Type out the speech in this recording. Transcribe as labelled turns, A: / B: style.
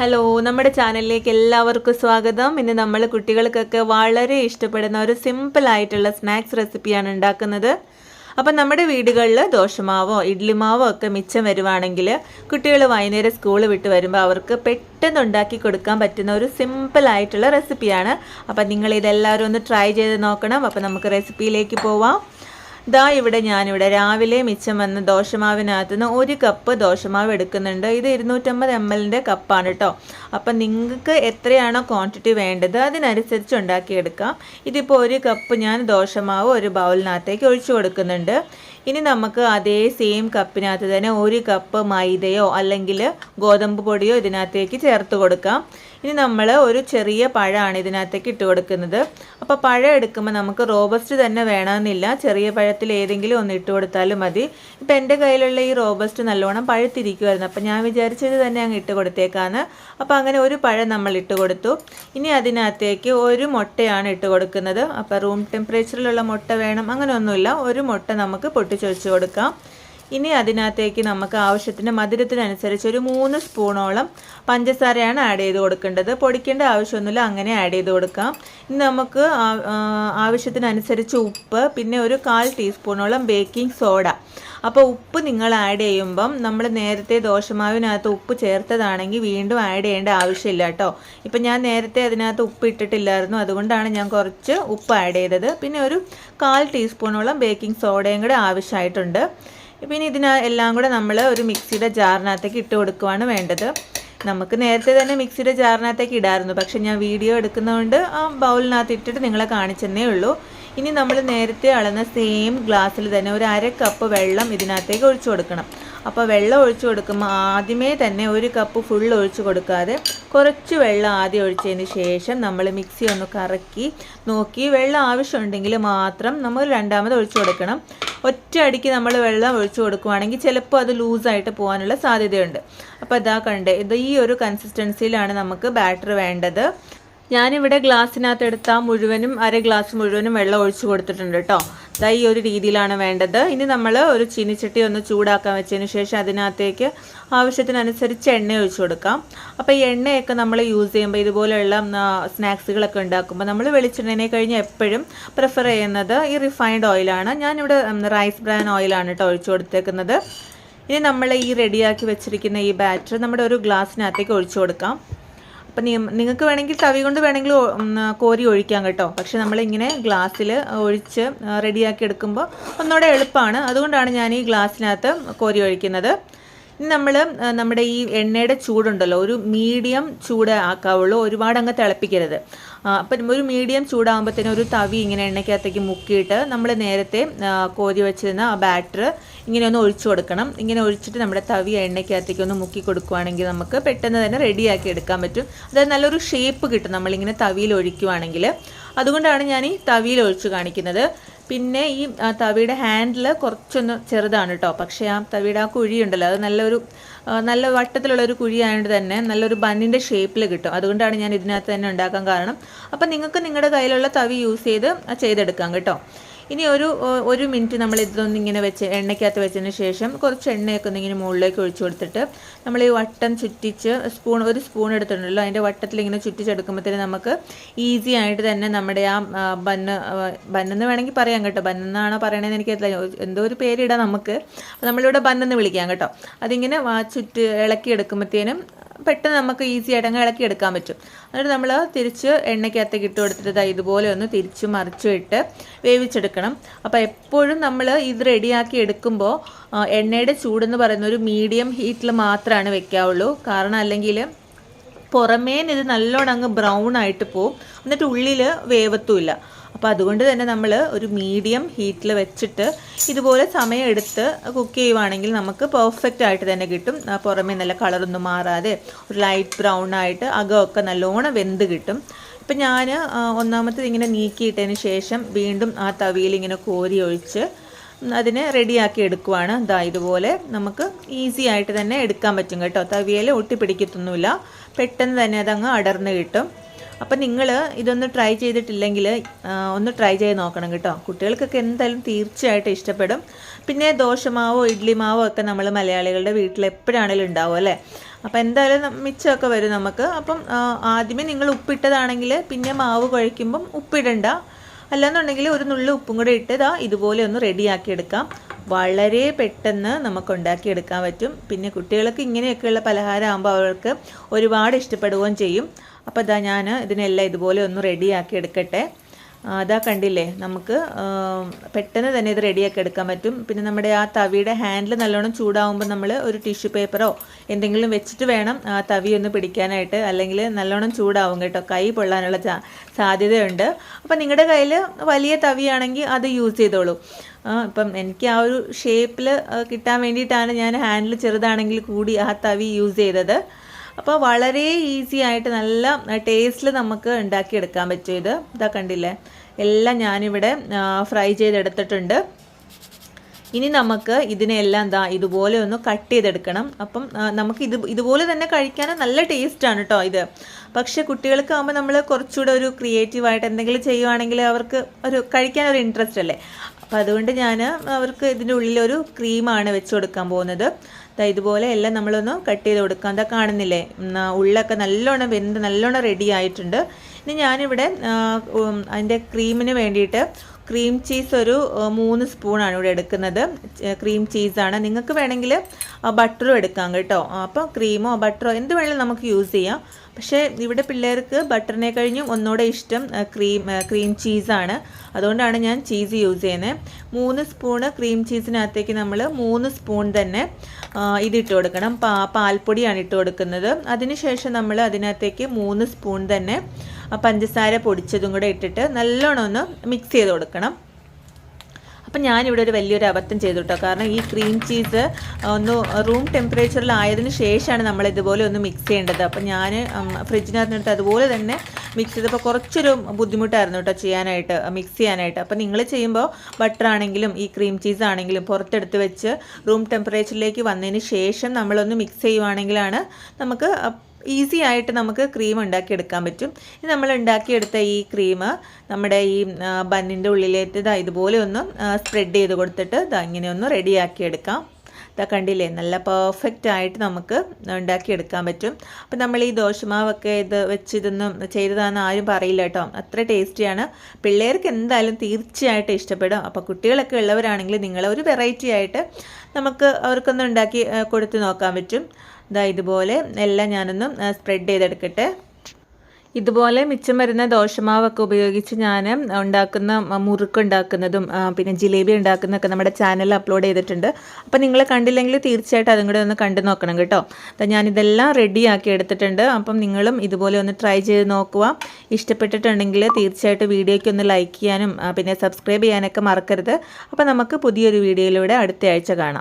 A: Hello നമ്മുടെ ചാനലിലേക്ക് എല്ലാവർക്കും സ്വാഗതം. ഇന്ന് നമ്മൾ കുട്ടികൾക്കൊക്കെ വളരെ ഇഷ്ടപ്പെടുന്ന ഒരു സിമ്പിൾ ആയിട്ടുള്ള സ്നാക്സ് റെസിപ്പിയാണ് ഉണ്ടാക്കുന്നത്. അപ്പം നമ്മുടെ വീടുകളിൽ ദോശമാവോ ഇഡ്ലിമാവോ ഒക്കെ മിച്ചം വരുവാണെങ്കിൽ കുട്ടികൾ വൈകുന്നേരം സ്കൂൾ വിട്ട് വരുമ്പോൾ അവർക്ക് പെട്ടെന്ന് ഉണ്ടാക്കി കൊടുക്കാൻ പറ്റുന്ന ഒരു സിമ്പിൾ ആയിട്ടുള്ള റെസിപ്പിയാണ് അപ്പം നിങ്ങൾ ഇതെല്ലാവരും ഒന്ന് ട്രൈ ചെയ്ത് നോക്കണം. അപ്പം നമുക്ക് റെസിപ്പിയിലേക്ക് പോവാം. ദാ ഇവിടെ ഞാനിവിടെ. രാവിലെ മിച്ചം വന്ന ദോശമാവിനകത്ത് നിന്ന് ഒരു കപ്പ് ദോശമാവ് എടുക്കുന്നുണ്ട്. ഇത് ഇരുന്നൂറ്റമ്പത് എം എല്ലിന്റെ കപ്പാണ് കേട്ടോ അപ്പം നിങ്ങൾക്ക് എത്രയാണോ ക്വാണ്ടിറ്റി വേണ്ടത് അതിനനുസരിച്ച് ഉണ്ടാക്കിയെടുക്കാം. ഇതിപ്പോൾ ഒരു കപ്പ് ഞാൻ ദോശമാവ് ഒരു ബൗളിനകത്തേക്ക് ഒഴിച്ചു കൊടുക്കുന്നുണ്ട്. ഇനി നമുക്ക് അതേ സെയിം കപ്പിനകത്ത് തന്നെ ഒരു കപ്പ് മൈദയോ അല്ലെങ്കിൽ ഗോതമ്പ് പൊടിയോ ഇതിനകത്തേക്ക് ചേർത്ത് കൊടുക്കാം. ഇനി നമ്മൾ ഒരു ചെറിയ പഴമാണ് ഇതിനകത്തേക്ക് ഇട്ട് കൊടുക്കുന്നത്. അപ്പോൾ പഴം എടുക്കുമ്പോൾ നമുക്ക് റോബസ്റ്റ് തന്നെ വേണമെന്നില്ല. ചെറിയ പഴത്തിൽ ഏതെങ്കിലും ഒന്ന് ഇട്ട് കൊടുത്താലും മതി. ഇപ്പം എന്റെ കയ്യിലുള്ള ഈ റോബസ്റ്റ് നല്ലോണം പഴുത്തിരിക്കുമായിരുന്നു അപ്പം ഞാൻ വിചാരിച്ചത് തന്നെ അങ്ങ് ഇട്ട് കൊടുത്തേക്കാന്ന്. അപ്പോൾ അങ്ങനെ ഒരു പഴം നമ്മൾ ഇട്ട് കൊടുത്തു. ഇനി അതിനകത്തേക്ക് ഒരു മുട്ടയാണ് ഇട്ട് കൊടുക്കുന്നത്. അപ്പോൾ റൂം ടെമ്പറേച്ചറിലുള്ള മുട്ട വേണം. അങ്ങനെയൊന്നുമില്ല. ഒരു മുട്ട നമുക്ക് പൊട്ടിച്ചൊഴിച്ച് കൊടുക്കാം. ഇനി അതിനകത്തേക്ക് നമുക്ക് ആവശ്യത്തിന് മധുരത്തിനനുസരിച്ച് ഒരു മൂന്ന് സ്പൂണോളം പഞ്ചസാരയാണ് ആഡ് ചെയ്ത് കൊടുക്കേണ്ടത്. പൊടിക്കേണ്ട ആവശ്യമൊന്നുമില്ല അങ്ങനെ ആഡ് ചെയ്ത് കൊടുക്കാം. ഇനി നമുക്ക് ആവശ്യത്തിനനുസരിച്ച് ഉപ്പ് പിന്നെ ഒരു കാൽ ടീസ്പൂണോളം ബേക്കിംഗ് സോഡ അപ്പോൾ ഉപ്പ് നിങ്ങൾ ആഡ് ചെയ്യുമ്പം നമ്മൾ നേരത്തെ ദോശമാവിനകത്ത് ഉപ്പ് ചേർത്തതാണെങ്കിൽ വീണ്ടും ആഡ് ചെയ്യേണ്ട ആവശ്യമില്ല കേട്ടോ. ഇപ്പം ഞാൻ നേരത്തെ അതിനകത്ത് ഉപ്പ് ഇട്ടിട്ടില്ലായിരുന്നു. അതുകൊണ്ടാണ് ഞാൻ കുറച്ച് ഉപ്പ് ആഡ് ചെയ്തത്. പിന്നെ ഒരു കാൽ ടീസ്പൂണോളം ബേക്കിംഗ് സോഡയും കൂടെ ആവശ്യമായിട്ടുണ്ട്. പിന്നെ ഇതിന എല്ലാം കൂടെ നമ്മൾ ഒരു മിക്സിയുടെ ജാറിനകത്തേക്ക് ഇട്ട് കൊടുക്കുവാണ് വേണ്ടത്. നമുക്ക് നേരത്തെ തന്നെ മിക്സിയുടെ ജാറിനകത്തേക്ക് ഇടായിരുന്നു. പക്ഷെ ഞാൻ വീഡിയോ എടുക്കുന്നതുകൊണ്ട് ആ ബൗളിനകത്ത് ഇട്ടിട്ട് നിങ്ങളെ കാണിച്ചെന്നേ ഉള്ളൂ. ഇനി നമ്മൾ നേരത്തെ അളന്ന സെയിം ഗ്ലാസ്സിൽ തന്നെ ഒരു അര കപ്പ് വെള്ളം ഇതിനകത്തേക്ക് ഒഴിച്ചു കൊടുക്കണം. അപ്പോൾ വെള്ളം ഒഴിച്ചു കൊടുക്കുമ്പോൾ ആദ്യമേ തന്നെ ഒരു കപ്പ് ഫുൾ ഒഴിച്ചു കൊടുക്കാതെ കുറച്ച് വെള്ളം ആദ്യം ഒഴിച്ചതിന് ശേഷം നമ്മൾ മിക്സി ഒന്ന് കറക്കി നോക്കി വെള്ളം ആവശ്യമുണ്ടെങ്കിൽ മാത്രം നമ്മൾ രണ്ടാമത് ഒഴിച്ചു കൊടുക്കണം. ഒറ്റ അടിക്ക് നമ്മൾ വെള്ളം ഒഴിച്ചു കൊടുക്കുവാണെങ്കിൽ ചിലപ്പോൾ അത് ലൂസായിട്ട് പോകാനുള്ള സാധ്യതയുണ്ട്. അപ്പോൾ ഇതാ കണ്ടേ ഇത് ഈ ഒരു കൺസിസ്റ്റൻസിയിലാണ് നമുക്ക് ബാറ്റർ വേണ്ടത്. ഞാനിവിടെ ഗ്ലാസ്സിനകത്ത് എടുത്ത മുഴുവനും അര ഗ്ലാസ് മുഴുവനും വെള്ളം ഒഴിച്ചു കൊടുത്തിട്ടുണ്ട് കേട്ടോ. ദാ ഈ ഒരു രീതിയിലാണ് വേണ്ടത്. ഇനി നമ്മൾ ഒരു ചീനിച്ചട്ടി ഒന്ന് ചൂടാക്കാൻ വെച്ചതിന് ശേഷം അതിനകത്തേക്ക് ആവശ്യത്തിനനുസരിച്ച് എണ്ണ ഒഴിച്ചു കൊടുക്കാം. അപ്പോൾ ഈ എണ്ണയൊക്കെ നമ്മൾ യൂസ് ചെയ്യുമ്പോൾ ഇതുപോലെയുള്ള സ്നാക്സുകളൊക്കെ ഉണ്ടാക്കുമ്പോൾ നമ്മൾ വെളിച്ചെണ്ണനെ കഴിഞ്ഞ് എപ്പോഴും പ്രിഫർ ചെയ്യുന്നത് ഈ റിഫൈൻഡ് ഓയിലാണ് ഞാനിവിടെ റൈസ് ബ്രാൻ ഓയിലാണ് കേട്ടോ ഒഴിച്ചു കൊടുത്തേക്കുന്നത്. ഇനി നമ്മൾ ഈ റെഡിയാക്കി വെച്ചിരിക്കുന്ന ഈ ബാറ്റർ നമ്മുടെ ഒരു ഗ്ലാസ്സിനകത്തേക്ക് ഒഴിച്ചു കൊടുക്കാം. അപ്പം നിങ്ങൾക്ക് വേണമെങ്കിൽ തവി കൊണ്ട് വേണമെങ്കിൽ കോരി ഒഴിക്കാം കേട്ടോ. പക്ഷെ നമ്മളിങ്ങനെ ഗ്ലാസ്സിൽ ഒഴിച്ച് റെഡിയാക്കി എടുക്കുമ്പോൾ ഒന്നുകൂടെ എളുപ്പമാണ് അതുകൊണ്ടാണ് ഞാൻ ഈ ഗ്ലാസ്സിനകത്ത് കോരി ഒഴിക്കുന്നത്. ഇനി നമ്മൾ നമ്മുടെ ഈ എണ്ണയുടെ ചൂടുണ്ടല്ലോ ഒരു മീഡിയം ചൂട് ആക്കാവുള്ളൂ ഒരുപാട് അങ്ങ് തിളപ്പിക്കരുത്. അപ്പം ഒരു മീഡിയം ചൂടാകുമ്പോഴത്തേനും ഒരു തവി ഇങ്ങനെ എണ്ണയ്ക്കകത്തേക്ക് മുക്കിയിട്ട് നമ്മൾ നേരത്തെ കോരി വെച്ചിരുന്ന ആ ബാറ്റർ ഇങ്ങനെ ഒന്ന് ഒഴിച്ചു കൊടുക്കണം. ഇങ്ങനെ ഒഴിച്ചിട്ട് നമ്മുടെ തവി എണ്ണയ്ക്കകത്തേക്ക് ഒന്ന് മുക്കി കൊടുക്കുവാണെങ്കിൽ നമുക്ക് പെട്ടെന്ന് തന്നെ റെഡിയാക്കി എടുക്കാൻ പറ്റും. അതായത് നല്ലൊരു ഷേപ്പ് കിട്ടും നമ്മളിങ്ങനെ തവിയിൽ ഒഴിക്കുവാണെങ്കിൽ. അതുകൊണ്ടാണ് ഞാൻ ഈ തവിയിൽ ഒഴിച്ച് കാണിക്കുന്നത്. പിന്നെ ഈ തവിയുടെ ഹാൻഡിൽ കുറച്ചൊന്ന് ചെറുതാണ് കേട്ടോ പക്ഷേ ആ തവിയുടെ ആ കുഴിയുണ്ടല്ലോ അത് നല്ലൊരു നല്ല വട്ടത്തിലുള്ള ഒരു കുഴി ആയതുകൊണ്ട് തന്നെ നല്ലൊരു ബണ്ണിന്റെ ഷേപ്പിൽ കിട്ടും. അതുകൊണ്ടാണ് ഞാൻ ഇതിനകത്ത് തന്നെ ഉണ്ടാക്കാൻ കാരണം. അപ്പം നിങ്ങൾക്ക് നിങ്ങളുടെ കയ്യിലുള്ള തവി യൂസ് ചെയ്ത് ചെയ്തെടുക്കാം കേട്ടോ. ഇനി ഒരു ഒരു മിനിറ്റ് നമ്മൾ ഇതൊന്ന് ഇങ്ങനെ വെച്ച് എണ്ണയ്ക്കകത്ത് വെച്ചതിന് ശേഷം കുറച്ച് എണ്ണയൊക്കെ ഒന്നിങ്ങനെ മുകളിലേക്ക് ഒഴിച്ചു കൊടുത്തിട്ട് നമ്മൾ ഈ വട്ടം ചുറ്റിച്ച് സ്പൂൺ ഒരു സ്പൂൺ എടുത്തിട്ടുണ്ടല്ലോ അതിന്റെ വട്ടത്തിൽ ഇങ്ങനെ ചുറ്റിച്ചെടുക്കുമ്പോഴത്തേന് നമുക്ക് ഈസി ആയിട്ട് തന്നെ നമ്മുടെ ആ ബന്ന് ബന്നെന്ന് വേണമെങ്കിൽ പറയാം കേട്ടോ. ബന്നെന്നാണോ പറയണതെന്ന് എനിക്ക് എന്തോ ഒരു പേരിടാം നമുക്ക്. നമ്മളിവിടെ ബന്നെന്ന് വിളിക്കാം കേട്ടോ. അതിങ്ങനെ ചുറ്റ് ഇളക്കി എടുക്കുമ്പോഴത്തേനും പെട്ടെന്ന് നമുക്ക് ഈസി ആയിട്ട് അങ്ങ് ഇളക്കി എടുക്കാൻ പറ്റും. എന്നിട്ട് നമ്മൾ തിരിച്ച് എണ്ണയ്ക്കകത്തേക്ക് ഇട്ട് കൊടുത്തിട്ട് ഇതുപോലെ ഒന്ന് തിരിച്ച് മറിച്ചിട്ട് വേവിച്ചെടുക്കണം. അപ്പോൾ എപ്പോഴും നമ്മൾ ഇത് റെഡിയാക്കി എടുക്കുമ്പോൾ എണ്ണയുടെ ചൂടെന്ന് പറയുന്ന ഒരു മീഡിയം ഹീറ്റിൽ മാത്രമാണ് വെക്കാവുള്ളൂ. കാരണം അല്ലെങ്കിൽ പുറമേന്ന് ഇത് നല്ലോണം അങ്ങ് ബ്രൗൺ ആയിട്ട് പോവും. എന്നിട്ട് ഉള്ളിൽ വേവത്തുമില്ല അപ്പോൾ അതുകൊണ്ട് തന്നെ നമ്മൾ ഒരു മീഡിയം ഹീറ്റിൽ വെച്ചിട്ട് ഇതുപോലെ സമയം എടുത്ത് കുക്ക് ചെയ്യുവാണെങ്കിൽ നമുക്ക് പെർഫെക്റ്റ് ആയിട്ട് തന്നെ കിട്ടും. പുറമേ നല്ല കളറൊന്നും മാറാതെ ഒരു ലൈറ്റ് ബ്രൗൺ ആയിട്ട് അകമൊക്കെ നല്ലോണം വെന്ത് കിട്ടും. ഇപ്പം ഞാൻ ഒന്നാമത്തെ ഇങ്ങനെ നീക്കിയിട്ടതിന് ശേഷം വീണ്ടും ആ തവിയിൽ ഇങ്ങനെ കോരി ഒഴിച്ച് അതിനെ റെഡിയാക്കി എടുക്കുവാണ്. ദാ ഇതുപോലെ നമുക്ക് ഈസി ആയിട്ട് തന്നെ എടുക്കാൻ പറ്റും കേട്ടോ. തവിയിൽ ഒട്ടിപ്പിടിക്കത്തൊന്നുമില്ല. പെട്ടെന്ന് തന്നെ അതങ്ങ് അടർന്ന് കിട്ടും. അപ്പം നിങ്ങൾ ഇതൊന്ന് ട്രൈ ചെയ്തിട്ടില്ലെങ്കിൽ ഒന്ന് ട്രൈ ചെയ്ത് നോക്കണം കേട്ടോ. കുട്ടികൾക്കൊക്കെ എന്തായാലും തീർച്ചയായിട്ടും ഇഷ്ടപ്പെടും. പിന്നെ ദോശമാവോ ഇഡ്ലി മാവോ ഒക്കെ നമ്മൾ മലയാളികളുടെ വീട്ടിൽ എപ്പോഴാണെങ്കിലും ഉണ്ടാവും അല്ലേ? അപ്പോൾ എന്തായാലും മിച്ചമൊക്കെ വരും നമുക്ക്. അപ്പം ആദ്യമേ നിങ്ങൾ ഉപ്പിട്ടതാണെങ്കിൽ പിന്നെ മാവ് കുഴയ്ക്കുമ്പം ഉപ്പിടണ്ട. അല്ലാന്നുണ്ടെങ്കിൽ ഒരു നുള്ളി ഉപ്പും കൂടെ ഇട്ട് ഇതാ ഇതുപോലെ ഒന്ന് റെഡിയാക്കി എടുക്കാം വളരെ പെട്ടെന്ന് നമുക്ക് ഉണ്ടാക്കിയെടുക്കാൻ പറ്റും. പിന്നെ കുട്ടികൾക്ക് ഇങ്ങനെയൊക്കെയുള്ള പലഹാരം ആകുമ്പോൾ അവർക്ക് ഒരുപാട് ഇഷ്ടപ്പെടുകയും ചെയ്യും. അപ്പോൾ ഇതാ ഞാൻ ഇതിനെല്ലാം ഇതുപോലെ ഒന്ന് റെഡിയാക്കി എടുക്കട്ടെ. അതാ കണ്ടില്ലേ നമുക്ക് പെട്ടെന്ന് തന്നെ ഇത് റെഡിയാക്കി എടുക്കാൻ പറ്റും. പിന്നെ നമ്മുടെ ആ തവിയുടെ ഹാൻഡിൽ നല്ലോണം ചൂടാവുമ്പോൾ നമ്മൾ ഒരു ടിഷ്യൂ പേപ്പറോ എന്തെങ്കിലും വെച്ചിട്ട് വേണം ആ തവി ഒന്ന് പിടിക്കാനായിട്ട്. അല്ലെങ്കിൽ നല്ലോണം ചൂടാവും കേട്ടോ കൈ പൊള്ളാനുള്ള സാധ്യതയുണ്ട്. അപ്പം നിങ്ങളുടെ കയ്യിൽ വലിയ തവിയാണെങ്കിൽ അത് യൂസ് ചെയ്തോളൂ. ഇപ്പം എനിക്ക് ആ ഒരു ഷേപ്പിൽ കിട്ടാൻ വേണ്ടിയിട്ടാണ് ഞാൻ ഹാൻഡിൽ ചെറുതാണെങ്കിൽ കൂടി ആ തവി യൂസ് ചെയ്തത്. അപ്പോൾ വളരെ ഈസി ആയിട്ട് നല്ല ടേസ്റ്റിൽ നമുക്ക് ഉണ്ടാക്കിയെടുക്കാൻ പറ്റും ഇത്. ഇതാ കണ്ടില്ലേ? എല്ലാം ഞാനിവിടെ ഫ്രൈ ചെയ്തെടുത്തിട്ടുണ്ട്. ഇനി നമുക്ക് ഇതിനെല്ലാം എന്താ ഇതുപോലെ ഒന്ന് കട്ട് ചെയ്തെടുക്കണം. അപ്പം നമുക്ക് ഇത് ഇതുപോലെ തന്നെ കഴിക്കാൻ നല്ല ടേസ്റ്റാണ് കേട്ടോ ഇത്. പക്ഷേ കുട്ടികൾക്ക് ആകുമ്പോൾ നമ്മൾ കുറച്ചുകൂടെ ഒരു ക്രിയേറ്റീവായിട്ട് എന്തെങ്കിലും ചെയ്യുവാണെങ്കിൽ അവർക്ക് ഒരു കഴിക്കാൻ ഒരു ഇൻട്രസ്റ്റ് അല്ലേ? അപ്പോൾ അതുകൊണ്ട് ഞാൻ അവർക്ക് ഇതിന്റെ ഉള്ളിലൊരു ക്രീമാണ് വെച്ച് കൊടുക്കാൻ പോകുന്നത്. ദാ ഇതുപോലെ എല്ലാം നമ്മളൊന്ന് കട്ട് ചെയ്ത് കൊടുക്കാം. അതാ കാണുന്നില്ലേ? ഉള്ളൊക്കെ നല്ലോണം വെന്ത് നല്ലോണം റെഡി ആയിട്ടുണ്ട്. ഇനി ഞാനിവിടെ അതിന്റെ ക്രീമിന് വേണ്ടിയിട്ട് ക്രീം ചീസ് ഒരു മൂന്ന് സ്പൂണാണ് ഇവിടെ എടുക്കുന്നത്. ക്രീം ചീസാണ് നിങ്ങൾക്ക് വേണമെങ്കിൽ ബട്ടറും എടുക്കാം കേട്ടോ. അപ്പോൾ ക്രീമോ ബട്ടറോ എന്ത് വേണമെങ്കിലും നമുക്ക് യൂസ് ചെയ്യാം. പക്ഷേ ഇവിടെ പിള്ളേർക്ക് ബട്ടറിനെ കഴിഞ്ഞും ഒന്നുകൂടെ ഇഷ്ടം ക്രീം ക്രീം ചീസാണ് അതുകൊണ്ടാണ് ഞാൻ ചീസ് യൂസ് ചെയ്യുന്നത് മൂന്ന് സ്പൂണ് ക്രീം ചീസിനകത്തേക്ക് നമ്മൾ മൂന്ന് സ്പൂൺ തന്നെ ഇതിട്ട് കൊടുക്കണം. പാൽപ്പൊടിയാണ് ഇട്ട് കൊടുക്കുന്നത്. അതിനുശേഷം നമ്മൾ അതിനകത്തേക്ക് മൂന്ന് സ്പൂൺ തന്നെ ആ, പഞ്ചസാര പൊടിച്ചതും കൂടെ ഇട്ടിട്ട് നല്ലോണം ഒന്ന് മിക്സ് ചെയ്ത് കൊടുക്കണം. അപ്പം ഞാനിവിടെ ഒരു വലിയൊരു അബദ്ധം ചെയ്തു കേട്ടോ. കാരണം ഈ ക്രീം ചീസ് ഒന്ന് റൂം ടെമ്പറേച്ചറിലായതിനു ശേഷമാണ് നമ്മൾ ഇതുപോലെ ഒന്ന് മിക്സ് ചെയ്യേണ്ടത്. അപ്പം ഞാൻ ഫ്രിഡ്ജിനകത്ത് അതുപോലെ തന്നെ മിക്സ് ചെയ്തപ്പോൾ കുറച്ചൊരു ബുദ്ധിമുട്ടായിരുന്നു കേട്ടോ ചെയ്യാനായിട്ട് മിക്സ് ചെയ്യാനായിട്ട്. അപ്പം നിങ്ങൾ ചെയ്യുമ്പോൾ ബട്ടർ ആണെങ്കിലും ഈ ക്രീം ചീസ് ആണെങ്കിലും പുറത്തെടുത്ത് വെച്ച് റൂം ടെമ്പറേച്ചറിലേക്ക് വന്നതിന് ശേഷം നമ്മളൊന്ന് മിക്സ് ചെയ്യുവാണെങ്കിലാണ് നമുക്ക് ഈസി ആയിട്ട് നമുക്ക് ക്രീം ഉണ്ടാക്കിയെടുക്കാൻ പറ്റും. ഇനി നമ്മൾ ഉണ്ടാക്കിയെടുത്ത ഈ ക്രീം നമ്മുടെ ഈ ബന്നിന്റെ ഉള്ളിലേക്ക് ഇതുപോലെ ഒന്ന് സ്പ്രെഡ് ചെയ്ത് കൊടുത്തിട്ട് ഇതാ ഇങ്ങനെ ഒന്ന് റെഡിയാക്കി എടുക്കാം ഇതാ കണ്ടില്ലേ? നല്ല പെർഫെക്റ്റ് ആയിട്ട് നമുക്ക് ഉണ്ടാക്കിയെടുക്കാൻ പറ്റും. അപ്പം നമ്മൾ ഈ ദോശമാവൊക്കെ ഇത് വെച്ച് ഇതൊന്നും ചെയ്തതാണെന്ന് ആരും പറയില്ല കേട്ടോ. അത്ര ടേസ്റ്റിയാണ്. പിള്ളേർക്ക് എന്തായാലും തീർച്ചയായിട്ടും ഇഷ്ടപ്പെടും. അപ്പോൾ കുട്ടികളൊക്കെ ഉള്ളവരാണെങ്കിൽ നിങ്ങൾ ഒരു വെറൈറ്റി ആയിട്ട് നമുക്ക് അവർക്കൊന്ന് ഉണ്ടാക്കി കൊടുത്ത് നോക്കാൻ പറ്റും. ഇതാ ഇതുപോലെ എല്ലാം ഞാനൊന്ന് സ്പ്രെഡ് ചെയ്തെടുക്കട്ടെ. ഇതുപോലെ മിച്ചം വരുന്ന ദോശമാവൊക്കെ ഉപയോഗിച്ച് ഞാൻ ഉണ്ടാക്കുന്ന മുറുക്ക് ഉണ്ടാക്കുന്നതും പിന്നെ ജിലേബി ഉണ്ടാക്കുന്നതൊക്കെ നമ്മുടെ ചാനലിൽ അപ്ലോഡ് ചെയ്തിട്ടുണ്ട്. അപ്പോൾ നിങ്ങളെ കണ്ടില്ലെങ്കിൽ തീർച്ചയായിട്ടും അതും കൂടെ ഒന്ന് കണ്ടു നോക്കണം കേട്ടോ. അപ്പം ഞാനിതെല്ലാം റെഡിയാക്കി എടുത്തിട്ടുണ്ട്. അപ്പം നിങ്ങളും ഇതുപോലെ ഒന്ന് ട്രൈ ചെയ്ത് നോക്കുക. ഇഷ്ടപ്പെട്ടിട്ടുണ്ടെങ്കിൽ തീർച്ചയായിട്ടും വീഡിയോയ്ക്ക് ഒന്ന് ലൈക്ക് ചെയ്യാനും പിന്നെ സബ്സ്ക്രൈബ് ചെയ്യാനൊക്കെ മറക്കരുത്. അപ്പോൾ നമുക്ക് പുതിയൊരു വീഡിയോയിലൂടെ അടുത്ത ആഴ്ച കാണാം.